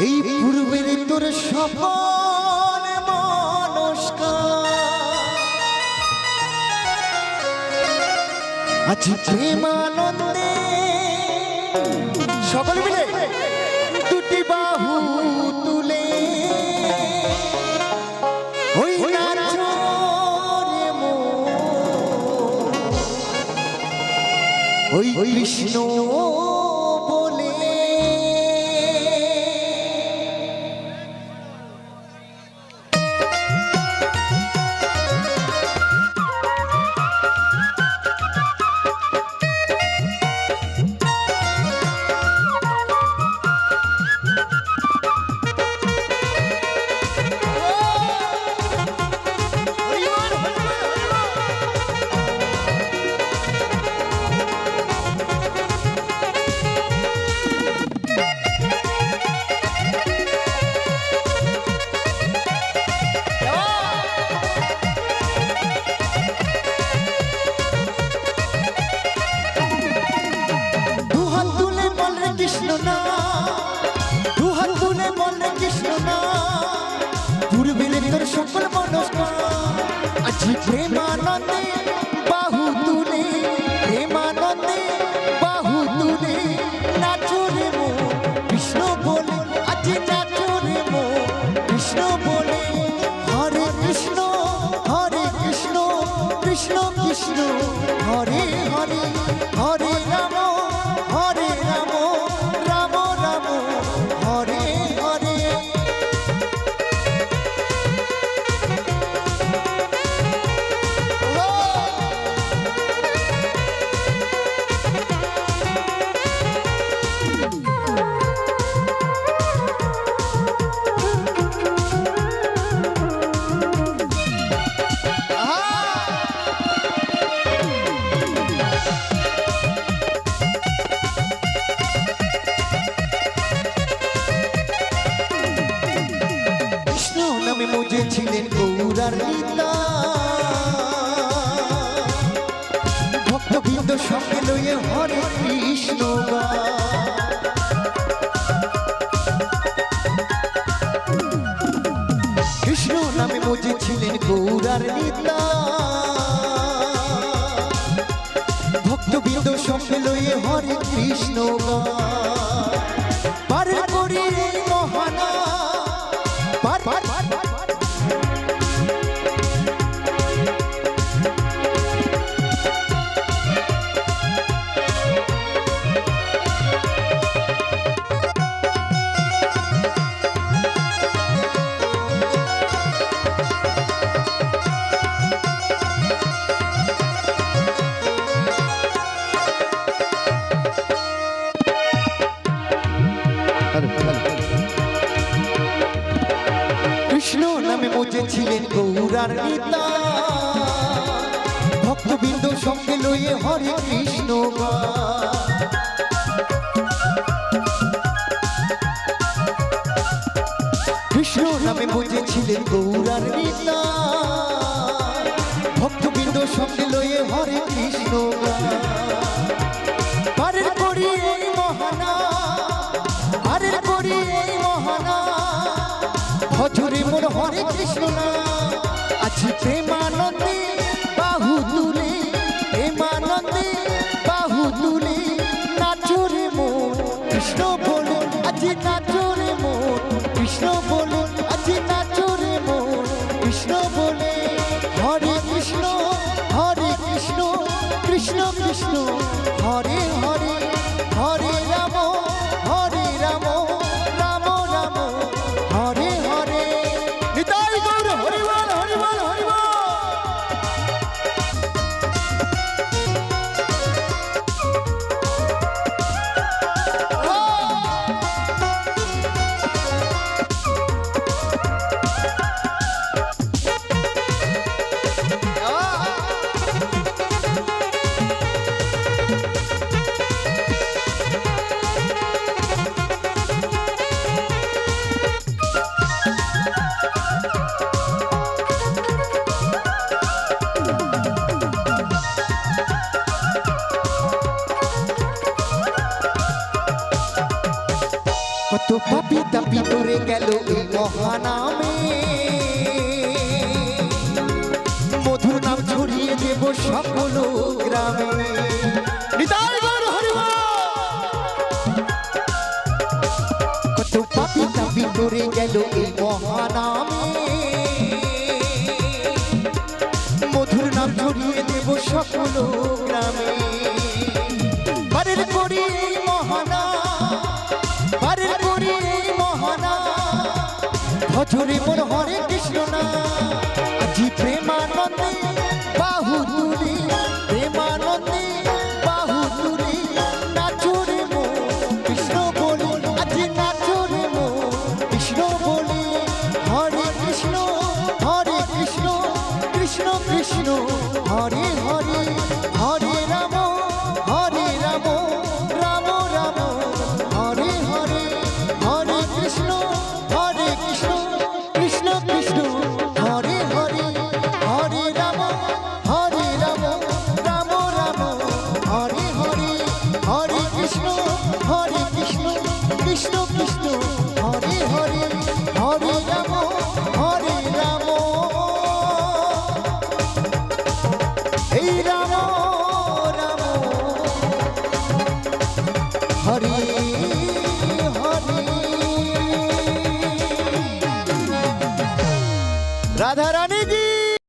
এই পূর্বের তোর মনস্কার আজ প্রেমানন্দে সকলে মিলে দুটি বাহু তুলে ওই। ওই কৃষ্ণ কৃষ্ণ না। দুহাত তুলে বল কৃষ্ণ না। পূর্বের তোর সকল মনস্কার। আজ প্রেমানন্দে বাহু তুলে। প্রেমানন্দে বাহু তুলে। নাচো রে মো কৃষ্ণ বলে। আজ নাচো রে মো কৃষ্ণ বলে। হরে কৃষ্ণ হরে কৃষ্ণ কৃষ্ণ কৃষ্ণ। হরে হরে। কৃষ্ণ নামে মুজে ছিলেন গৌরার গীতা ভক্তবৃন্দ সঙ্গে লইয়ে হরে কৃষ্ণ। কৃষ্ণ নামে মুজে ছিলেন গৌরার গীতা ভক্তবৃন্দ সঙ্গে লইয়ে হরে কৃষ্ণ গা। গীতা ভক্তবৃন্দ সঙ্গে লইয়ে হরে কৃষ্ণ। কৃষ্ণ নামে বুঝেছিলেন গৌরার ভক্তবৃন্দ সঙ্গে লইয়ে হরে কৃষ্ণ হরে কৃষ্ণ না। কৃষ্ণ গেল মধুর নাম ছড়িয়ে দেব সকল গ্রামে। কত পাপিটা ভিতরে গেল এই মধুর নাম ছড়িয়ে দেব সকল এই মোর হরে কৃষ্ণ না কৃষ্ণ কৃষ্ণ।